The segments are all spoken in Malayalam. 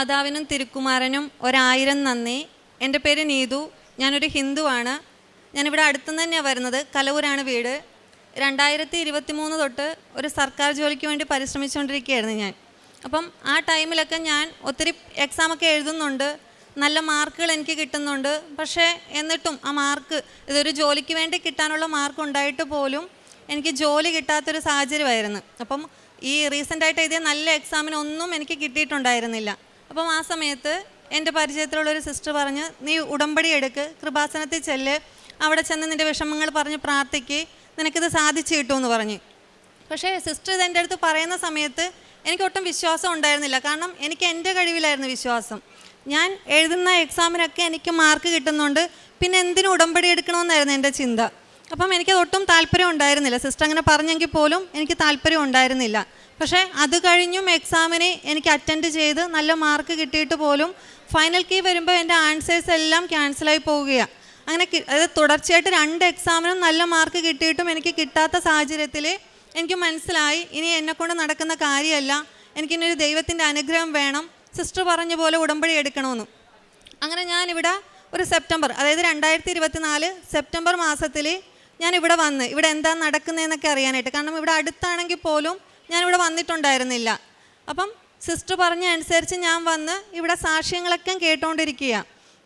മാതാവിനും തിരുക്കുമാരനും ഒരായിരം നന്ദി. എന്റെ പേര് നീതു. ഞാനൊരു ഹിന്ദുവാണ്. ഞാനിവിടെ അടുത്തുനിന്ന് തന്നെയാണ് വരുന്നത്. കലവൂരാണ് വീട്. രണ്ടായിരത്തി ഇരുപത്തി മൂന്ന് തൊട്ട് ഒരു സർക്കാർ ജോലിക്ക് വേണ്ടി പരിശ്രമിച്ചുകൊണ്ടിരിക്കുകയായിരുന്നു ഞാൻ. അപ്പം ആ ടൈമിലൊക്കെ ഞാൻ ഒത്തിരി എക്സാമൊക്കെ എഴുതുന്നുണ്ട്. നല്ല മാർക്കുകൾ എനിക്ക് കിട്ടുന്നുണ്ട്. പക്ഷേ എന്നിട്ടും ആ മാർക്ക് ഇതൊരു ജോലിക്ക് വേണ്ടി കിട്ടാനുള്ള മാർക്ക് ഉണ്ടായിട്ട് പോലും എനിക്ക് ജോലി കിട്ടാത്തൊരു സാഹചര്യമായിരുന്നു. അപ്പം ഈ റീസെന്റായിട്ട് എഴുതിയ നല്ല എക്സാമിനൊന്നും എനിക്ക് കിട്ടിയിട്ടുണ്ടായിരുന്നില്ല. അപ്പം ആ സമയത്ത് എന്റെ പരിചയത്തിലുള്ള ഒരു സിസ്റ്റർ പറഞ്ഞ് നീ ഉടമ്പടി എടുക്ക് കൃപാസനത്തിൽ ചെല്ല് അവിടെ ചെന്ന് നിന്റെ വിഷമങ്ങൾ പറഞ്ഞ് പ്രാർത്ഥിക്ക് നിനക്കിത് സാധിച്ചു കിട്ടുമെന്ന് പറഞ്ഞ്. പക്ഷേ സിസ്റ്റർ ഇത് എന്റെ അടുത്ത് പറയുന്ന സമയത്ത് എനിക്ക് ഒട്ടും വിശ്വാസം ഉണ്ടായിരുന്നില്ല. കാരണം എനിക്ക് എന്റെ കഴിവിലായിരുന്നു വിശ്വാസം. ഞാൻ എഴുതുന്ന എക്സാമിനൊക്കെ എനിക്ക് മാർക്ക് കിട്ടുന്നുണ്ട്. പിന്നെ എന്തിനു ഉടമ്പടി എടുക്കണമെന്നായിരുന്നു എന്റെ ചിന്ത. അപ്പം എനിക്കത് ഒട്ടും താല്പര്യം ഉണ്ടായിരുന്നില്ല. സിസ്റ്റർ അങ്ങനെ പറഞ്ഞെങ്കിൽ പോലും എനിക്ക് താല്പര്യം ഉണ്ടായിരുന്നില്ല. പക്ഷേ അത് കഴിഞ്ഞും എക്സാമിന് എനിക്ക് അറ്റൻഡ് ചെയ്ത് നല്ല മാർക്ക് കിട്ടിയിട്ട് പോലും ഫൈനൽ കീ വരുമ്പോൾ എന്റെ ആൻസേഴ്സ് എല്ലാം ക്യാൻസലായി പോവുകയാണ് അങ്ങനെ അതായത് തുടർച്ചയായിട്ട് രണ്ട് എക്സാമിനും നല്ല മാർക്ക് കിട്ടിയിട്ടും എനിക്ക് കിട്ടാത്ത സാഹചര്യത്തിൽ എനിക്ക് മനസ്സിലായി ഇനി എന്നെക്കൊണ്ട് നടക്കുന്ന കാര്യമല്ല എനിക്കിനൊരു ദൈവത്തിന്റെ അനുഗ്രഹം വേണം സിസ്റ്റർ പറഞ്ഞ പോലെ ഉടമ്പടി എടുക്കണമെന്ന്. അങ്ങനെ ഞാനിവിടെ ഒരു സെപ്റ്റംബർ അതായത് രണ്ടായിരത്തി ഇരുപത്തി നാല് സെപ്റ്റംബർ മാസത്തിൽ ഞാൻ ഇവിടെ വന്ന് ഇവിടെ എന്താ നടക്കുന്നതെന്നൊക്കെ അറിയാനായിട്ട്. കാരണം ഇവിടെ അടുത്താണെങ്കിൽ പോലും ഞാനിവിടെ വന്നിട്ടുണ്ടായിരുന്നില്ല. അപ്പം സിസ്റ്റർ പറഞ്ഞ അനുസരിച്ച് ഞാൻ വന്ന് ഇവിടെ സാക്ഷ്യങ്ങളൊക്കെ കേട്ടോണ്ടിരിക്കുക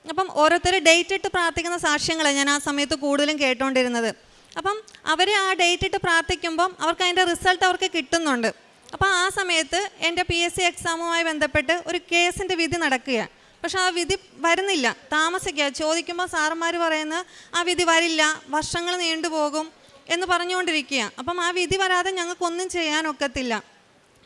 അപ്പം ഓരോരുത്തർ ഡേറ്റ് ഇട്ട് പ്രാർത്ഥിക്കുന്ന സാക്ഷ്യങ്ങളാണ് ഞാൻ ആ സമയത്ത് കൂടുതലും കേട്ടോണ്ടിരുന്നത്. അപ്പം അവർ ആ ഡേറ്റ് ഇട്ട് പ്രാർത്ഥിക്കുമ്പം അവർക്ക് അതിന്റെ റിസൾട്ട് അവർക്ക് കിട്ടുന്നുണ്ട്. അപ്പം ആ സമയത്ത് എന്റെ പി എസ് സി എക്സാമുമായി ബന്ധപ്പെട്ട് ഒരു കേസിന്റെ വിധി നടക്കുകയാണ് പക്ഷെ ആ വിധി വരുന്നില്ല. താമസിക്കുക. ചോദിക്കുമ്പോൾ സാറന്മാർ പറയുന്നത് ആ വിധി വരില്ല. വർഷങ്ങൾ നീണ്ടുപോകും. എന്ന് പറഞ്ഞുകൊണ്ടിരിക്കുക. അപ്പം ആ വിധി വരാതെ ഞങ്ങൾക്കൊന്നും ചെയ്യാനൊക്കത്തില്ല.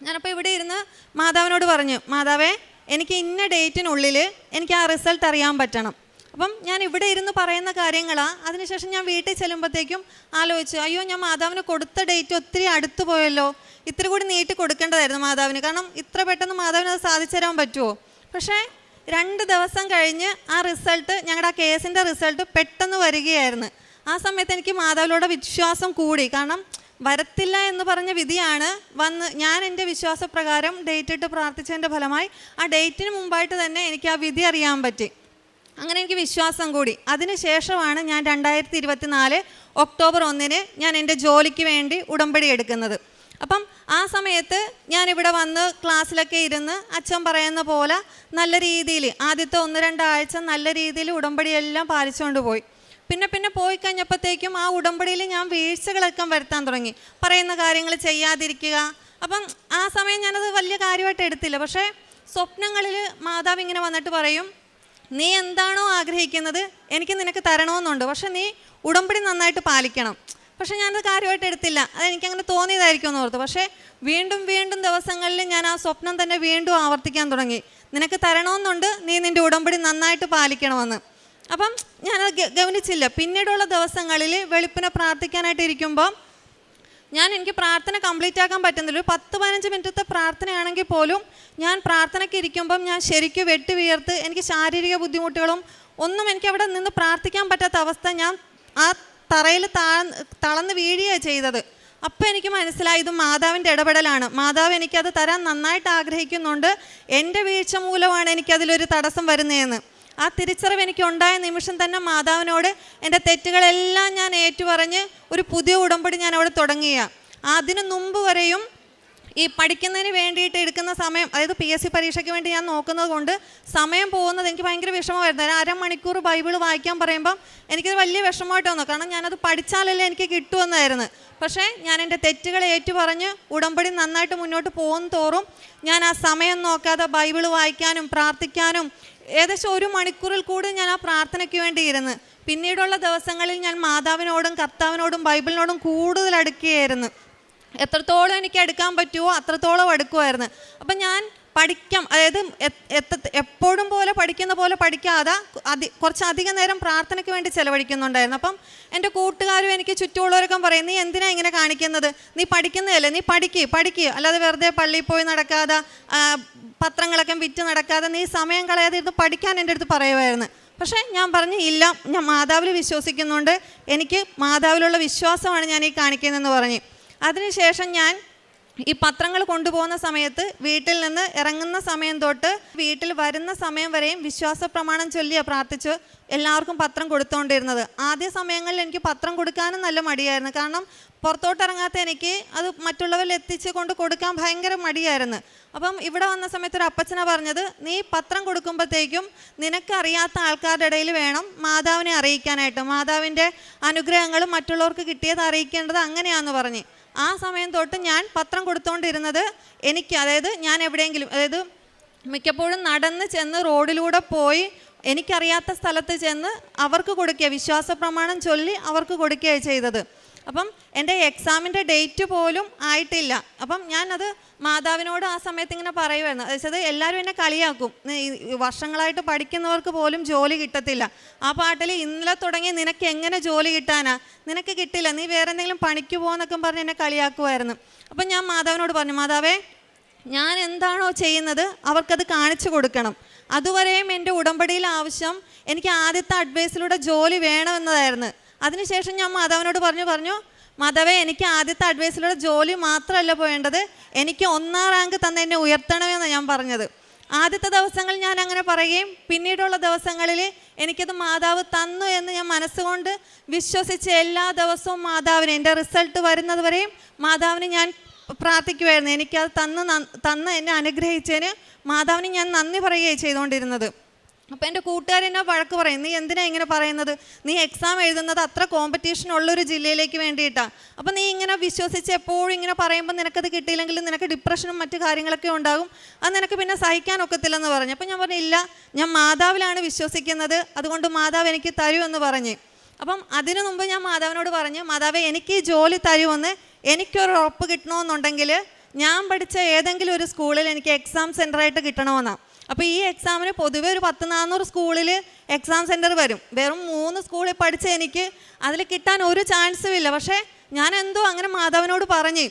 ഞാനപ്പോൾ ഇവിടെ ഇരുന്ന് മാതാവിനോട് പറഞ്ഞു മാതാവേ എനിക്ക് ഇന്ന ഡേറ്റിനുള്ളിൽ എനിക്ക് ആ റിസൾട്ട് അറിയാൻ പറ്റണം. അപ്പം ഞാൻ ഇവിടെ ഇരുന്ന് പറയുന്ന കാര്യങ്ങളാണ് അതിനുശേഷം ഞാൻ വീട്ടിൽ ചെല്ലുമ്പോഴത്തേക്കും ആലോചിച്ചു അയ്യോ ഞാൻ മാതാവിന് കൊടുത്ത ഡേറ്റ് ഒത്തിരി അടുത്തു പോയല്ലോ. ഇത്തിരി കൂടി നീട്ടി കൊടുക്കേണ്ടതായിരുന്നു മാതാവിന്. കാരണം ഇത്ര പെട്ടെന്ന് മാതാവിന് അത് സാധിച്ചു തരാൻ പറ്റുമോ? പക്ഷേ രണ്ട് ദിവസം കഴിഞ്ഞ് ആ റിസൾട്ട് ഞങ്ങളുടെ ആ കേസിന്റെ റിസൾട്ട് പെട്ടെന്ന് വരികയായിരുന്നു. ആ സമയത്ത് എനിക്ക് മാതാവിലൂടെ വിശ്വാസം കൂടി. കാരണം വരത്തില്ല എന്ന് പറഞ്ഞ വിധിയാണ് വന്ന് ഞാൻ എന്റെ വിശ്വാസപ്രകാരം ഡേറ്റ് ഇട്ട് പ്രാർത്ഥിച്ചതിന്റെ ഫലമായി ആ ഡേറ്റിന് മുമ്പായിട്ട് തന്നെ എനിക്ക് ആ വിധി അറിയാൻ പറ്റി. അങ്ങനെ എനിക്ക് വിശ്വാസം കൂടി. അതിനുശേഷമാണ് ഞാൻ രണ്ടായിരത്തി ഇരുപത്തി നാല് ഒക്ടോബർ ഒന്നിന് ഞാൻ എന്റെ ജോലിക്ക് വേണ്ടി ഉടമ്പടി എടുക്കുന്നത്. അപ്പം ആ സമയത്ത് ഞാനിവിടെ വന്ന് ക്ലാസ്സിലൊക്കെ ഇരുന്ന് അച്ഛൻ പറയുന്ന പോലെ നല്ല രീതിയിൽ ആദ്യത്തെ ഒന്ന് രണ്ടാഴ്ച നല്ല രീതിയിൽ ഉടമ്പടിയെല്ലാം പാലിച്ചുകൊണ്ട് പോയി. പിന്നെ പിന്നെ പോയി കഴിഞ്ഞപ്പോഴത്തേക്കും ആ ഉടമ്പടിയിൽ ഞാൻ വീഴ്ചകളൊക്കെ വരുത്താൻ തുടങ്ങി. പറയുന്ന കാര്യങ്ങൾ ചെയ്യാതിരിക്കുക. അപ്പം ആ സമയം ഞാനത് വലിയ കാര്യമായിട്ട് എടുത്തില്ല. പക്ഷേ സ്വപ്നങ്ങളിൽ മാതാവ് ഇങ്ങനെ വന്നിട്ട് പറയും നീ എന്താണോ ആഗ്രഹിക്കുന്നത് എനിക്ക് നിനക്ക് തരണമെന്നുണ്ട്. പക്ഷെ നീ ഉടമ്പടി നന്നായിട്ട് പാലിക്കണം. പക്ഷെ ഞാനത് കാര്യമായിട്ട് എടുത്തില്ല. അത് എനിക്കങ്ങനെ തോന്നിയതായിരിക്കും എന്ന് ഓർത്തു. പക്ഷേ വീണ്ടും വീണ്ടും ദിവസങ്ങളിൽ ഞാൻ ആ സ്വപ്നം തന്നെ വീണ്ടും ആവർത്തിക്കാൻ തുടങ്ങി. നിനക്ക് തരണമെന്നുണ്ട്. നീ നിന്റെ ഉടമ്പടി നന്നായിട്ട് പാലിക്കണമെന്ന്. അപ്പം ഞാനത് ഗവനിച്ചില്ല. പിന്നീടുള്ള ദിവസങ്ങളിൽ വെളുപ്പിനെ പ്രാർത്ഥിക്കാനായിട്ട് ഇരിക്കുമ്പോൾ ഞാൻ എനിക്ക് പ്രാർത്ഥന കംപ്ലീറ്റ് ആക്കാൻ പറ്റുന്നില്ല. ഒരു പത്ത് പതിനഞ്ച് മിനിറ്റത്തെ പ്രാർത്ഥനയാണെങ്കിൽ പോലും ഞാൻ പ്രാർത്ഥനയ്ക്ക് ഇരിക്കുമ്പം ഞാൻ ശരിക്കും വെട്ടി വിയർത്ത് എനിക്ക് ശാരീരിക ബുദ്ധിമുട്ടുകളും ഒന്നും എനിക്ക് അവിടെ നിന്ന് പ്രാർത്ഥിക്കാൻ പറ്റാത്ത അവസ്ഥ ഞാൻ ആ തറയിൽ തളന്ന് വീഴുകയാണ് ചെയ്തത്. അപ്പം എനിക്ക് മനസ്സിലായി ഇത് മാതാവിന്റെ ഇടപെടലാണ്. മാതാവ് എനിക്കത് തരാൻ നന്നായിട്ട് ആഗ്രഹിക്കുന്നുണ്ട്. എന്റെ വീഴ്ച മൂലമാണ് എനിക്കതിലൊരു തടസ്സം വരുന്നതെന്ന്. ആ തിരിച്ചറിവ് എനിക്ക് ഉണ്ടായ നിമിഷം തന്നെ മാതാവിനോട് എന്റെ തെറ്റുകളെല്ലാം ഞാൻ ഏറ്റുപറഞ്ഞ് ഒരു പുതിയ ഉടമ്പടി ഞാൻ അവിടെ തുടങ്ങിയ അതിനു മുമ്പ് വരെയും ഈ പഠിക്കുന്നതിന് വേണ്ടിയിട്ട് എടുക്കുന്ന സമയം അതായത് പി എസ് സി പരീക്ഷയ്ക്ക് വേണ്ടി ഞാൻ നോക്കുന്നത് കൊണ്ട് സമയം പോകുന്നത് എനിക്ക് ഭയങ്കര വിഷമമായിരുന്നു. അതായത് അരമണിക്കൂർ ബൈബിൾ വായിക്കാൻ പറയുമ്പം എനിക്കത് വലിയ വിഷമമായിട്ട് വന്നു കാരണം ഞാനത് പഠിച്ചാലല്ലേ എനിക്ക് കിട്ടുമെന്നായിരുന്നു. പക്ഷേ ഞാൻ എന്റെ തെറ്റുകൾ ഏറ്റുപറഞ്ഞ് ഉടമ്പടി നന്നായിട്ട് മുന്നോട്ട് പോകും തോറും ഞാൻ ആ സമയം നോക്കാതെ ബൈബിൾ വായിക്കാനും പ്രാർത്ഥിക്കാനും ഏകദേശം ഒരു മണിക്കൂറിൽ കൂടി ഞാൻ ആ പ്രാർത്ഥനയ്ക്ക് വേണ്ടി ഇരുന്ന്. പിന്നീടുള്ള ദിവസങ്ങളിൽ ഞാൻ മാതാവിനോടും കർത്താവിനോടും ബൈബിളിനോടും കൂടുതൽ അടുക്കുകയായിരുന്നു. എത്രത്തോളം എനിക്ക് എടുക്കാൻ പറ്റുമോ അത്രത്തോളം എടുക്കുമായിരുന്നു. അപ്പം ഞാൻ പഠിക്കാം. അതായത് എപ്പോഴും പോലെ പഠിക്കുന്ന പോലെ പഠിക്കാതെ അതി കുറച്ച് നേരം പ്രാർത്ഥനയ്ക്ക് വേണ്ടി ചെലവഴിക്കുന്നുണ്ടായിരുന്നു. അപ്പം എന്റെ കൂട്ടുകാരും എനിക്ക് ചുറ്റുമുള്ളവരൊക്കെ പറയും നീ എന്തിനാ ഇങ്ങനെ കാണിക്കുന്നത്? നീ പഠിക്കുന്നതല്ലേ? നീ പഠിക്കുക പഠിക്കുക അല്ലാതെ വെറുതെ പള്ളിയിൽ പോയി നടക്കാതെ പത്രങ്ങളൊക്കെ വിറ്റ് നടക്കാതെ നീ സമയം കളയാതെ ഇരുന്ന് പഠിക്കാൻ എന്റെ അടുത്ത് പറയുമായിരുന്നു. പക്ഷേ ഞാൻ പറഞ്ഞു ഇല്ല ഞാൻ മാതാവിൽ വിശ്വസിക്കുന്നുണ്ട്. എനിക്ക് മാതാവിലുള്ള വിശ്വാസമാണ് ഞാൻ ഈ കാണിക്കുന്നതെന്ന് പറഞ്ഞു. അതിനുശേഷം ഞാൻ ഈ പത്രങ്ങൾ കൊണ്ടുപോകുന്ന സമയത്ത് വീട്ടിൽ നിന്ന് ഇറങ്ങുന്ന സമയം തൊട്ട് വീട്ടിൽ വരുന്ന സമയം വരെയും വിശ്വാസ പ്രമാണം ചൊല്ലിയ പ്രാർത്ഥിച്ച് എല്ലാവർക്കും പത്രം കൊടുത്തുകൊണ്ടിരുന്നത് ആദ്യ സമയങ്ങളിൽ എനിക്ക് പത്രം കൊടുക്കാനും നല്ല മടിയായിരുന്നു. കാരണം പുറത്തോട്ട് ഇറങ്ങാത്ത എനിക്ക് അത് മറ്റുള്ളവരിൽ എത്തിച്ച് കൊണ്ട് കൊടുക്കാൻ ഭയങ്കര മടിയായിരുന്നു. അപ്പം ഇവിടെ വന്ന സമയത്ത് ഒരു അപ്പച്ചന പറഞ്ഞത് നീ പത്രം കൊടുക്കുമ്പോഴത്തേക്കും നിനക്കറിയാത്ത ആൾക്കാരുടെ ഇടയിൽ വേണം മാതാവിനെ അറിയിക്കാനായിട്ട്. മാതാവിന്റെ അനുഗ്രഹങ്ങൾ മറ്റുള്ളവർക്ക് കിട്ടിയത് അറിയിക്കേണ്ടത് അങ്ങനെയാണെന്ന് പറഞ്ഞ്. ആ സമയം തൊട്ട് ഞാൻ പത്രം കൊടുത്തുകൊണ്ടിരുന്നത് എനിക്ക് അതായത് ഞാൻ എവിടെയെങ്കിലും അതായത് മിക്കപ്പോഴും നടന്ന് ചെന്ന് റോഡിലൂടെ പോയി എനിക്കറിയാത്ത സ്ഥലത്ത് ചെന്ന് അവർക്ക് കൊടുക്കുക വിശ്വാസ പ്രമാണം ചൊല്ലി അവർക്ക് കൊടുക്കുകയാണ് ചെയ്തത്. അപ്പം എന്റെ എക്സാമിന്റെ ഡേറ്റ് പോലും ആയിട്ടില്ല. അപ്പം ഞാനത് മാതാവിനോട് ആ സമയത്ത് ഇങ്ങനെ പറയുമായിരുന്നു അതായത് എല്ലാവരും എന്നെ കളിയാക്കും. വർഷങ്ങളായിട്ട് പഠിക്കുന്നവർക്ക് പോലും ജോലി കിട്ടത്തില്ല. ആ പാട്ടിൽ ഇന്നലെ തുടങ്ങി നിനക്ക് എങ്ങനെ ജോലി കിട്ടാനാ? നിനക്ക് കിട്ടില്ല. നീ വേറെ എന്തെങ്കിലും പണിക്ക് പോകുന്നൊക്കെ പറഞ്ഞ് എന്നെ കളിയാക്കുമായിരുന്നു അപ്പം ഞാൻ മാതാവിനോട് പറഞ്ഞു മാതാവേ ഞാൻ എന്താണോ ചെയ്യുന്നത് അവർക്കത് കാണിച്ചു കൊടുക്കണം. അതുവരെയും എന്റെ ഉടമ്പടിയിൽ ആവശ്യം എനിക്ക് ആദ്യത്തെ അഡ്വൈസിലൂടെ ജോലി വേണമെന്നതായിരുന്നു. അതിനുശേഷം ഞാൻ മാതാവിനോട് പറഞ്ഞു പറഞ്ഞു മാധവേ എനിക്ക് ആദ്യത്തെ അഡ്വൈസിലൂടെ ജോലി മാത്രമല്ല പോയേണ്ടത്. എനിക്ക് ഒന്നാം റാങ്ക് തന്നെ എന്നെ ഉയർത്തണമെന്ന് ഞാൻ പറഞ്ഞത്. ആദ്യത്തെ ദിവസങ്ങൾ ഞാൻ അങ്ങനെ പറയുകയും പിന്നീടുള്ള ദിവസങ്ങളിൽ എനിക്കത് മാതാവ് തന്നു എന്ന് ഞാൻ മനസ്സുകൊണ്ട് വിശ്വസിച്ച് എല്ലാ ദിവസവും മാതാവിനെ എന്റെ റിസൾട്ട് വരുന്നത് വരെയും മാതാവിന് ഞാൻ പ്രാർത്ഥിക്കുമായിരുന്നു എനിക്കത് തന്ന് തന്ന് എന്നെ അനുഗ്രഹിച്ചതിന് മാതാവിന് ഞാൻ നന്ദി പറയുകയാണ് ചെയ്തുകൊണ്ടിരുന്നത്. അപ്പോൾ എന്റെ കൂട്ടുകാരെന്നെ വഴക്ക് പറയും? നീ എന്തിനാ ഇങ്ങനെ പറയുന്നത്? നീ എക്സാം എഴുതുന്നത് അത്ര കോമ്പറ്റീഷൻ ഉള്ളൊരു ജില്ലയിലേക്ക് വേണ്ടിയിട്ടാണ് അപ്പോൾ നീ ഇങ്ങനെ വിശ്വസിച്ച് എപ്പോഴും ഇങ്ങനെ പറയുമ്പോൾ നിനക്കത് കിട്ടിയില്ലെങ്കിൽ നിനക്ക് ഡിപ്രഷനും മറ്റു കാര്യങ്ങളൊക്കെ ഉണ്ടാകും. അത് നിനക്ക് പിന്നെ സഹിക്കാൻ ഒക്കത്തില്ലെന്ന് പറഞ്ഞു. അപ്പോൾ ഞാൻ പറഞ്ഞില്ല ഞാൻ മാതാവിലാണ് വിശ്വസിക്കുന്നത്. അതുകൊണ്ട് മാതാവ് എനിക്ക് തരുമെന്ന് പറഞ്ഞ്. അപ്പം അതിനു മുമ്പ് ഞാൻ മാതാവിനോട് പറഞ്ഞു മാതാവേ എനിക്ക് ഈ ജോലി തരുമെന്ന് എനിക്കൊരു ഉറപ്പ് കിട്ടണമെന്നുണ്ടെങ്കിൽ ഞാൻ പഠിച്ച ഏതെങ്കിലും ഒരു സ്കൂളിൽ എനിക്ക് എക്സാം സെന്ററായിട്ട് കിട്ടണമെന്നാണ് അപ്പോൾ ഈ എക്സാമിന് പൊതുവേ ഒരു പത്ത് നാനൂറ് സ്കൂളിൽ എക്സാം സെന്റർ വരും. വെറും മൂന്ന് സ്കൂളിൽ പഠിച്ച എനിക്ക് അതിൽ കിട്ടാൻ ഒരു ചാൻസും ഇല്ല. പക്ഷേ ഞാൻ എന്തോ അങ്ങനെ മാധവനോട് പറഞ്ഞ്.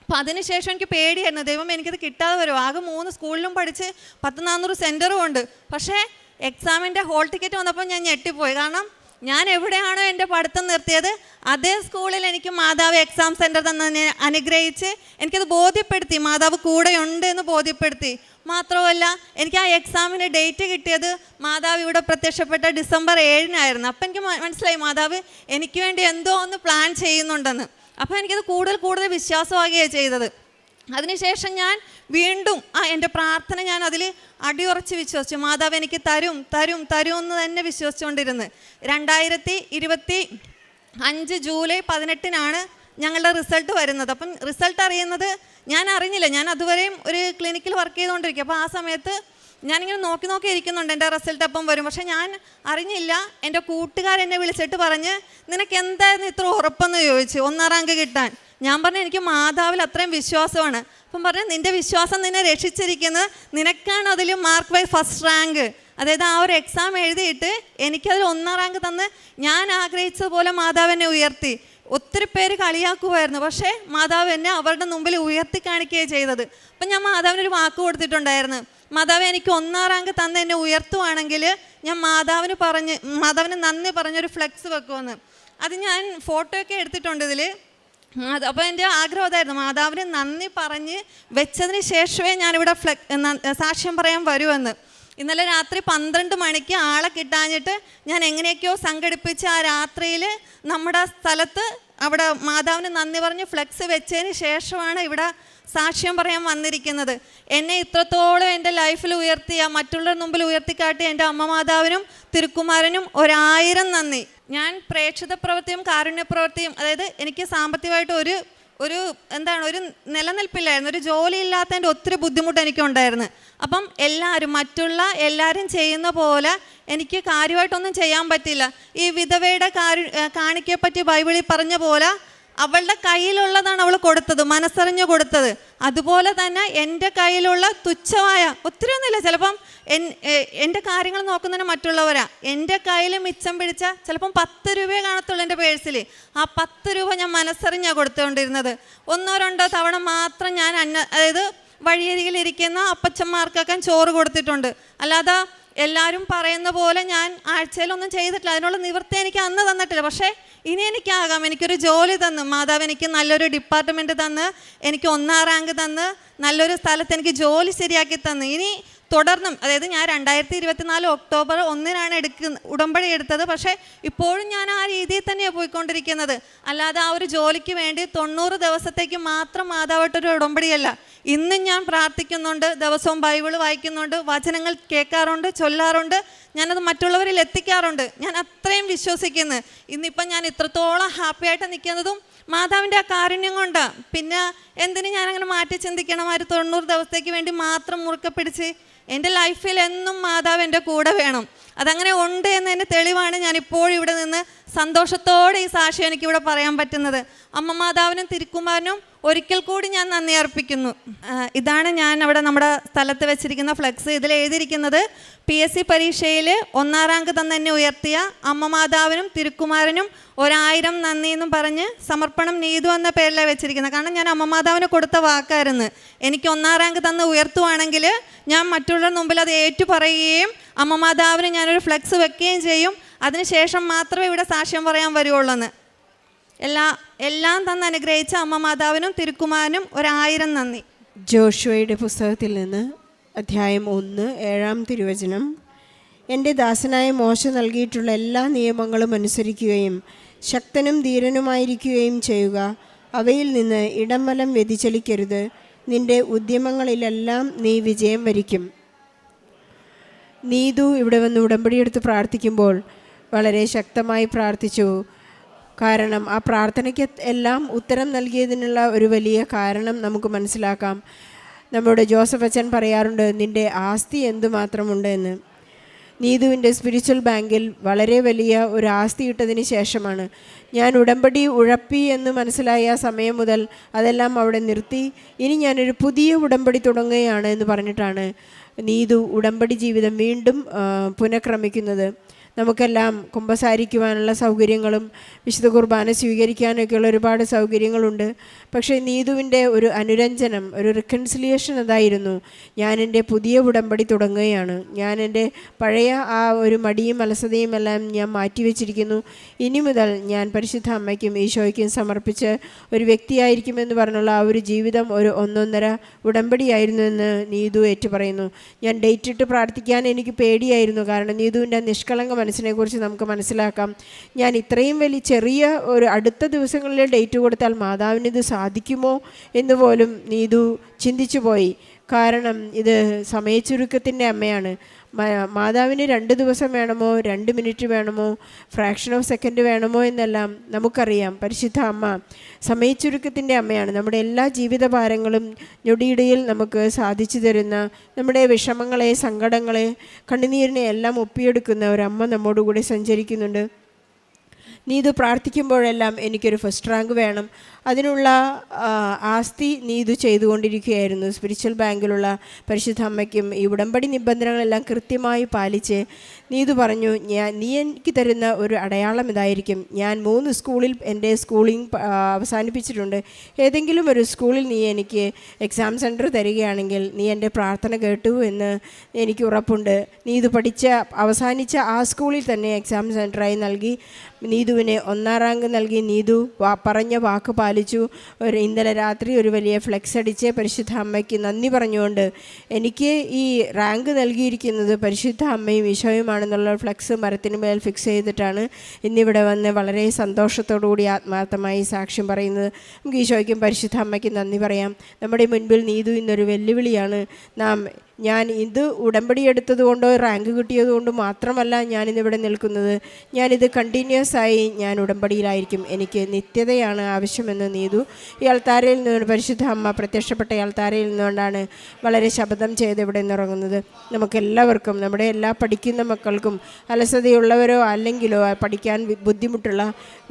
അപ്പം അതിനുശേഷം എനിക്ക് പേടിയായിരുന്നു. ദൈവം എനിക്കത് കിട്ടാതെ വരും. ആകെ മൂന്ന് സ്കൂളിലും പഠിച്ച് പത്ത് നാനൂറ് സെന്ററും ഉണ്ട്. പക്ഷേ എക്സാമിന്റെ ഹോൾ ടിക്കറ്റ് വന്നപ്പോൾ ഞാൻ ഞെട്ടിപ്പോയി. കാരണം ഞാൻ എവിടെയാണോ എന്റെ പഠിത്തം നിർത്തിയത് അതേ സ്കൂളിൽ എനിക്ക് മാതാവ് എക്സാം സെന്റർ തന്നെ അനുഗ്രഹിച്ച് എനിക്കത് ബോധ്യപ്പെടുത്തി. മാതാവ് കൂടെയുണ്ട് എന്ന് ബോധ്യപ്പെടുത്തി. മാത്രമല്ല എനിക്ക് ആ എക്സാമിന് ഡേറ്റ് കിട്ടിയത് മാതാവ് ഇവിടെ പ്രത്യക്ഷപ്പെട്ട ഡിസംബർ ഏഴിനായിരുന്നു. അപ്പം എനിക്ക് മനസ്സിലായി മാതാവ് എനിക്ക് വേണ്ടി എന്തോ ഒന്ന് പ്ലാൻ ചെയ്യുന്നുണ്ടെന്ന്. അപ്പോൾ എനിക്കത് കൂടുതൽ കൂടുതൽ വിശ്വാസമാകുകയാണ് ചെയ്തത്. അതിനുശേഷം ഞാൻ വീണ്ടും ആ എന്റെ പ്രാർത്ഥന ഞാൻ അതിൽ അടിയുറച്ച് വിശ്വസിച്ചു. മാതാവ് എനിക്ക് തരും തരും തരും എന്ന് തന്നെ വിശ്വസിച്ചുകൊണ്ടിരുന്നു. രണ്ടായിരത്തി ഇരുപത്തി അഞ്ച് ജൂലൈ പതിനെട്ടിനാണ് ഞങ്ങളുടെ റിസൾട്ട് വരുന്നത്. അപ്പം റിസൾട്ട് അറിയുന്നത് ഞാൻ അറിഞ്ഞില്ല. ഞാൻ അതുവരെയും ഒരു ക്ലിനിക്കിൽ വർക്ക് ചെയ്തുകൊണ്ടിരിക്കും അപ്പോൾ ആ സമയത്ത് ഞാനിങ്ങനെ നോക്കി നോക്കി ഇരിക്കുന്നുണ്ട് എന്റെ റിസൾട്ട് അപ്പം വരും. പക്ഷേ ഞാൻ അറിഞ്ഞില്ല. എന്റെ കൂട്ടുകാരെന്നെ വിളിച്ചിട്ട് പറഞ്ഞ് നിനക്ക് എന്തായിരുന്നു ഇത്ര ഉറപ്പെന്ന് ചോദിച്ചു? ഒന്നാം റാങ്ക് കിട്ടാൻ. ഞാൻ പറഞ്ഞു എനിക്ക് മാതാവിൽ അത്രയും വിശ്വാസമാണ്. അപ്പം പറഞ്ഞു നിന്റെ വിശ്വാസം നിന്നെ രക്ഷിച്ചിരിക്കുന്നത് നിനക്കാണ് അതിൽ മാർക്ക് വൈ ഫസ്റ്റ് റാങ്ക് അതായത് ആ ഒരു എക്സാം എഴുതിയിട്ട് എനിക്കതിൽ ഒന്നാം റാങ്ക് തന്ന് ഞാൻ ആഗ്രഹിച്ചതുപോലെ മാതാവ് എന്നെ ഉയർത്തി. ഒത്തിരി പേര് കളിയാക്കുമായിരുന്നു. പക്ഷേ മാതാവ് എന്നെ അവരുടെ മുമ്പിൽ ഉയർത്തി കാണിക്കുകയാണ് ചെയ്തത്. അപ്പം ഞാൻ മാതാവിനൊരു വാക്ക് കൊടുത്തിട്ടുണ്ടായിരുന്നു. മാതാവ് എനിക്ക് ഒന്നാം റാങ്ക് തന്ന് എന്നെ ഉയർത്തുവാണെങ്കിൽ ഞാൻ മാതാവിന് പറഞ്ഞ് മാതാവിന് നന്ദി പറഞ്ഞൊരു ഫ്ലെക്സ് വെക്കുമെന്ന്. അത് ഞാൻ ഫോട്ടോ ഒക്കെ എടുത്തിട്ടുണ്ട് ഇതിൽ അപ്പോൾ എന്റെ ആഗ്രഹം അതായിരുന്നു. മാതാവിന് നന്ദി പറഞ്ഞ് വെച്ചതിന് ശേഷമേ ഞാനിവിടെ ഫ്ലെ സാക്ഷ്യം പറയാൻ വരുമെന്ന് ഇന്നലെ രാത്രി പന്ത്രണ്ട് മണിക്ക് ആളെ കിട്ടാഞ്ഞിട്ട് ഞാൻ എങ്ങനെയൊക്കെയോ സംഘടിപ്പിച്ച് ആ രാത്രിയിൽ നമ്മുടെ സ്ഥലത്ത് അവിടെ മാതാവിന് നന്ദി പറഞ്ഞ് ഫ്ലെക്സ് വെച്ചതിന് ശേഷമാണ് ഇവിടെ സാക്ഷ്യം പറയാൻ വന്നിരിക്കുന്നത്. എന്നെ ഇത്രത്തോളം എന്റെ ലൈഫിൽ ഉയർത്തിയ മറ്റുള്ളവരുടെ മുമ്പിൽ ഉയർത്തിക്കാട്ടി എന്റെ അമ്മ മാതാവിനും തിരുക്കുമാരനും ഒരായിരം നന്ദി. ഞാൻ പ്രേക്ഷിത പ്രവൃത്തിയും കാരുണ്യ പ്രവൃത്തിയും അതായത് എനിക്ക് സാമ്പത്തികമായിട്ട് ഒരു ഒരു എന്താണ് ഒരു നിലനിൽപ്പില്ലായിരുന്നു. ഒരു ജോലി ഇല്ലാത്തതിന്റെ ഒത്തിരി ബുദ്ധിമുട്ട് എനിക്കുണ്ടായിരുന്നു. അപ്പം എല്ലാവരും മറ്റുള്ള എല്ലാവരും ചെയ്യുന്ന പോലെ എനിക്ക് കാര്യമായിട്ടൊന്നും ചെയ്യാൻ പറ്റില്ല. ഈ വിധവയുടെ കാരു കാണിക്കയെ പറ്റി ബൈബിളിൽ പറഞ്ഞ പോലെ അവളുടെ കയ്യിലുള്ളതാണ് അവൾ കൊടുത്തത് മനസ്സറിഞ്ഞു കൊടുത്തത്. അതുപോലെ തന്നെ എന്റെ കയ്യിലുള്ള തുച്ഛമായ ഒത്തിരി ഒന്നുമില്ല ചിലപ്പം എന്റെ കാര്യങ്ങൾ നോക്കുന്നതിന് മറ്റുള്ളവരാ. എന്റെ കയ്യിൽ മിച്ചം പിടിച്ച ചിലപ്പം പത്ത് രൂപയെ കാണത്തുള്ളൂ എന്റെ പേഴ്സിൽ. ആ പത്ത് രൂപ ഞാൻ മനസ്സറിഞ്ഞാണ് കൊടുത്തുകൊണ്ടിരുന്നത് ഒന്നോ രണ്ടോ തവണ മാത്രം ഞാൻ അന്ന അതായത് വഴിയരികിലിരിക്കുന്ന അപ്പച്ചന്മാർക്കൊക്കെ ചോറ് കൊടുത്തിട്ടുണ്ട്. അല്ലാതെ എല്ലാവരും പറയുന്ന പോലെ ഞാൻ ആഴ്ചയിലൊന്നും ചെയ്തിട്ടില്ല. അതിനുള്ള നിവൃത്തി എനിക്ക് അന്ന് തന്നിട്ടില്ല. പക്ഷേ ഇനി എനിക്കാകാം. എനിക്കൊരു ജോലി തന്ന്. മാതാവ് എനിക്ക് നല്ലൊരു ഡിപ്പാർട്ട്മെന്റ് തന്ന്. എനിക്ക് ഒന്നാം റാങ്ക് തന്ന്. നല്ലൊരു സ്ഥലത്ത് എനിക്ക് ജോലി ശരിയാക്കി തന്ന്. ഇനി തുടർന്നും അതായത് ഞാൻ രണ്ടായിരത്തി ഇരുപത്തിനാല് ഒക്ടോബർ ഒന്നിനാണ് എടുക്കുന്ന ഉടമ്പടി എടുത്തത്. പക്ഷേ ഇപ്പോഴും ഞാൻ ആ രീതിയിൽ തന്നെയാണ് പോയിക്കൊണ്ടിരിക്കുന്നത്. അല്ലാതെ ആ ഒരു ജോലിക്ക് വേണ്ടി തൊണ്ണൂറ് ദിവസത്തേക്ക് മാത്രം മാതാവായിട്ടൊരു ഉടമ്പടിയല്ല. ഇന്നും ഞാൻ പ്രാർത്ഥിക്കുന്നുണ്ട് ദിവസവും ബൈബിൾ വായിക്കുന്നുണ്ട് വചനങ്ങൾ കേൾക്കാറുണ്ട് ചൊല്ലാറുണ്ട് ഞാനത് മറ്റുള്ളവരിൽ എത്തിക്കാറുണ്ട്. ഞാൻ അത്രയും വിശ്വസിക്കുന്നു. ഇന്നിപ്പം ഞാൻ ഇത്രത്തോളം ഹാപ്പി ആയിട്ട് നിൽക്കുന്നതും മാതാവിന്റെ ആ കാരുണ്യം കൊണ്ടാണ് പിന്നെ എന്തിനു ഞാനങ്ങനെ മാറ്റി ചിന്തിക്കണം? ഒരു തൊണ്ണൂറ് ദിവസത്തേക്ക് വേണ്ടി മാത്രം മുറുക്കെ പിടിച്ച് എന്റെ ലൈഫിൽ എന്നും മാതാവ് എന്റെ കൂടെ വേണം. അതങ്ങനെ ഉണ്ട് എന്നതിന്റെ തെളിവാണ് ഞാൻ ഇപ്പോഴിവിടെ നിന്ന് സന്തോഷത്തോടെ ഈ സാക്ഷ്യം എനിക്കിവിടെ പറയാൻ പറ്റുന്നത്. അമ്മ മാതാവിനും തിരുക്കുമാരനും ഒരിക്കൽ കൂടി ഞാൻ നന്ദി അർപ്പിക്കുന്നു. ഇതാണ് ഞാൻ അവിടെ നമ്മുടെ സ്ഥലത്ത് വെച്ചിരിക്കുന്ന ഫ്ലെക്സ്. ഇതിൽ എഴുതിയിരിക്കുന്നത് പി എസ് സി പരീക്ഷയിൽ ഒന്നാം റാങ്ക് തന്നെ ഉയർത്തിയ അമ്മ മാതാവിനും തിരുക്കുമാരനും ഒരായിരം നന്ദി എന്നും പറഞ്ഞ് സമർപ്പണം നീതു എന്ന പേരിലാണ് വെച്ചിരിക്കുന്നത്. കാരണം ഞാൻ അമ്മ മാതാവിന് കൊടുത്ത വാക്കായിരുന്നു. എനിക്ക് ഒന്നാം റാങ്ക് തന്ന് ഉയർത്തുവാണെങ്കിൽ ഞാൻ മറ്റുള്ളവരുടെ മുമ്പിൽ അത് ഏറ്റു പറയുകയും അമ്മ മാതാവിന് ഞാനൊരു ഫ്ലെക്സ് വെക്കുകയും ചെയ്യും. അതിനുശേഷം മാത്രമേ ഇവിടെ സാക്ഷ്യം പറയാൻ വരുവുള്ളൂ എന്ന് എല്ലാ എല്ലാം തന്ന് അനുഗ്രഹിച്ച അമ്മ മാതാവിനും തിരുക്കുമാരനും ഒരായിരം നന്ദി. ജോഷുവയുടെ പുസ്തകത്തിൽ നിന്ന് അധ്യായം ഒന്ന് ഏഴാം തിരുവചനം. എന്റെ ദാസനായ മോശ നൽകിയിട്ടുള്ള എല്ലാ നിയമങ്ങളും അനുസരിക്കുകയും ശക്തനും ധീരനുമായിരിക്കുകയും ചെയ്യുക. അവയിൽ നിന്ന് ഇടംവലം വ്യതിചലിക്കരുത്. നിന്റെ ഉദ്യമങ്ങളിലെല്ലാം നീ വിജയം വരിക്കും. നീതു ഇവിടെ വന്ന് ഉടമ്പടിയെടുത്ത് പ്രാർത്ഥിക്കുമ്പോൾ വളരെ ശക്തമായി പ്രാർത്ഥിച്ചു. കാരണം ആ പ്രാർത്ഥനയ്ക്ക് എല്ലാം ഉത്തരം നൽകിയതിനുള്ള ഒരു വലിയ കാരണം നമുക്ക് മനസ്സിലാക്കാം. നമ്മുടെ ജോസഫ് അച്ഛൻ പറയാറുണ്ട് നിന്റെ ആസ്തി എന്തുമാത്രമുണ്ട് എന്ന് നീതുവിന്റെ സ്പിരിച്വൽ ബാങ്കിൽ വളരെ വലിയ ഒരു ആസ്തി ഇട്ടതിന് ശേഷമാണ്. ഞാൻ ഉടമ്പടി ഉഴപ്പി എന്ന് മനസ്സിലായ സമയം മുതൽ അതെല്ലാം അവിടെ നിർത്തി. ഇനി ഞാനൊരു പുതിയ ഉടമ്പടി തുടങ്ങുകയാണ് എന്ന് പറഞ്ഞിട്ടാണ് നീതു ഉടമ്പടി ജീവിതം വീണ്ടും പുനഃക്രമിക്കുന്നത്. നമുക്കെല്ലാം കുമ്പസാരിക്കുവാനുള്ള സൗകര്യങ്ങളും വിശുദ്ധ കുർബാന സ്വീകരിക്കാനൊക്കെയുള്ള ഒരുപാട് സൗകര്യങ്ങളുണ്ട്. പക്ഷേ നീതുവിന്റെ ഒരു അനുരഞ്ജനം ഒരു റിക്കൺസിലിയേഷൻ അതായിരുന്നു. ഞാൻ എന്റെ പുതിയ ഉടമ്പടി തുടങ്ങുകയാണ്. ഞാൻ എന്റെ പഴയ ആ ഒരു മടിയും അലസതയും എല്ലാം ഞാൻ മാറ്റിവെച്ചിരിക്കുന്നു. ഇനി മുതൽ ഞാൻ പരിശുദ്ധ അമ്മയ്ക്കും ഈശോയ്ക്കും സമർപ്പിച്ച് ഒരു വ്യക്തിയായിരിക്കുമെന്ന് പറഞ്ഞുള്ള ആ ഒരു ജീവിതം ഒരു ഒന്നൊന്നര ഉടമ്പടിയായിരുന്നു എന്ന് നീതു ഏറ്റുപറയുന്നു. ഞാൻ ഡേറ്റിട്ട് പ്രാർത്ഥിക്കാൻ എനിക്ക് പേടിയായിരുന്നു. കാരണം നീതുവിന്റെ നിഷ്കളങ്ക മനസ്സിനെക്കുറിച്ച് നമുക്ക് മനസ്സിലാക്കാം. ഞാൻ ഇത്രയും വലിയ ചെറിയ ഒരു അടുത്ത ദിവസങ്ങളിലെ ഡേറ്റ് കൊടുത്താൽ മാതാവിന് ഇത് സാധിക്കുമോ എന്ന് പോലും നീതു ചിന്തിച്ചു പോയി കാരണം ഇത് സമയച്ചുരുക്കത്തിന്റെ അമ്മയാണ്. മാതാവിന് രണ്ട് ദിവസം വേണമോ രണ്ട് മിനിറ്റ് വേണമോ ഫ്രാക്ഷൻ ഓഫ് സെക്കൻഡ് വേണമോ എന്നെല്ലാം നമുക്കറിയാം. പരിശുദ്ധ അമ്മ സമയച്ചുരുക്കത്തിന്റെ അമ്മയാണ്. നമ്മുടെ എല്ലാ ജീവിത ജീവിതഭാരങ്ങളും ഞൊടിയിടയിൽ നമുക്ക് സാധിച്ചു തരുന്ന നമ്മുടെ വിഷമങ്ങളെ സങ്കടങ്ങളെ കണ്ണുനീരിനെ എല്ലാം ഒപ്പിയെടുക്കുന്ന ഒരമ്മ നമ്മോടുകൂടി സഞ്ചരിക്കുന്നുണ്ട്. നീ ഇത് പ്രാർത്ഥിക്കുമ്പോഴെല്ലാം എനിക്കൊരു ഫസ്റ്റ് റാങ്ക് വേണം. അതിനുള്ള ആസ്തി നീ ഇത് ചെയ്തുകൊണ്ടിരിക്കുകയായിരുന്നു. സ്പിരിച്വൽ ബാങ്കിലുള്ള പരിശുദ്ധ അമ്മയ്ക്കും ഈ ഉടമ്പടി നിബന്ധനകളെല്ലാം കൃത്യമായി പാലിച്ച് നീ ഇത് പറഞ്ഞു ഞാൻ നീ എനിക്ക് തരുന്ന ഒരു അടയാളം ഇതായിരിക്കും. ഞാൻ മൂന്ന് സ്കൂളിൽ എന്റെ സ്കൂളിംഗ് അവസാനിപ്പിച്ചിട്ടുണ്ട്. ഏതെങ്കിലും ഒരു സ്കൂളിൽ നീ എനിക്ക് എക്സാം സെന്റർ തരികയാണെങ്കിൽ നീ എന്റെ പ്രാർത്ഥന കേട്ടു എന്ന് എനിക്ക് ഉറപ്പുണ്ട്. നീ പഠിച്ച അവസാനിച്ച ആ സ്കൂളിൽ തന്നെ എക്സാം സെന്ററായി നൽകി. നീതുവിനെ ഒന്നാം റാങ്ക് നൽകി. നീതു പറഞ്ഞ വാക്ക് പാലിച്ചു. ഒരു ഇന്നലെ രാത്രി ഒരു വലിയ ഫ്ലെക്സ് അടിച്ച് പരിശുദ്ധ അമ്മയ്ക്ക് നന്ദി പറഞ്ഞുകൊണ്ട് എനിക്ക് ഈ റാങ്ക് നൽകിയിരിക്കുന്നത് പരിശുദ്ധ അമ്മയും ഈശോയുമാണെന്നുള്ള ഫ്ലക്സ് മരത്തിന് മേൽ ഫിക്സ് ചെയ്തിട്ടാണ് ഇന്നിവിടെ വന്ന് വളരെ കൂടി ആത്മാർത്ഥമായി സാക്ഷ്യം പറയുന്നത്. നമുക്ക് ഈശോയ്ക്കും പരിശുദ്ധ അമ്മയ്ക്കും നന്ദി പറയാം. നമ്മുടെ മുൻപിൽ നീതു ഇന്നൊരു വെല്ലുവിളിയാണ്. നാം ഞാൻ ഇത് ഉടമ്പടി എടുത്തതുകൊണ്ടോ റാങ്ക് കിട്ടിയതുകൊണ്ടോ മാത്രമല്ല ഞാനിന്നിവിടെ നിൽക്കുന്നത്. ഞാനിത് കണ്ടിന്യൂസ് ആയി ഞാൻ ഉടമ്പടിയിലായിരിക്കും. എനിക്ക് നിത്യതയാണ് ആവശ്യമെന്ന് നീതു ഈ അൾത്താരയിൽ നിന്ന് പരിശുദ്ധ അമ്മ പ്രത്യക്ഷപ്പെട്ട അൾത്താരയിൽ നിന്നുകൊണ്ടാണ് വളരെ ശബ്ദം ചെയ്ത് ഇവിടെ നിന്നിറങ്ങുന്നത്. നമുക്കെല്ലാവർക്കും നമ്മുടെ എല്ലാ പഠിക്കുന്ന മക്കൾക്കും അലസതയുള്ളവരോ അല്ലെങ്കിലോ പഠിക്കാൻ ബുദ്ധിമുട്ടുള്ള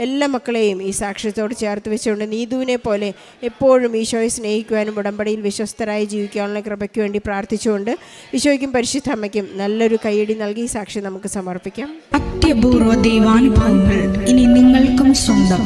എല്ലാ മക്കളെയും ഈ സാക്ഷ്യത്തോട് ചേർത്ത് വെച്ചുകൊണ്ട് നീതുവിനെ പോലെ എപ്പോഴും ഈശോയെ സ്നേഹിക്കുവാനും ഉടമ്പടിയിൽ വിശ്വസ്തരായി ജീവിക്കാനുള്ള കൃപയ്ക്ക് വേണ്ടി പ്രാർത്ഥിച്ചുകൊണ്ട് ഈശോയ്ക്കും പരിശുദ്ധ അമ്മയ്ക്കും നല്ലൊരു കൈയടി നൽകി സാക്ഷി നമുക്ക് സമർപ്പിക്കാം. അത്യപൂർവ ദൈവാനുഭവങ്ങൾ ഇനി നിങ്ങൾക്കും സ്വന്തം.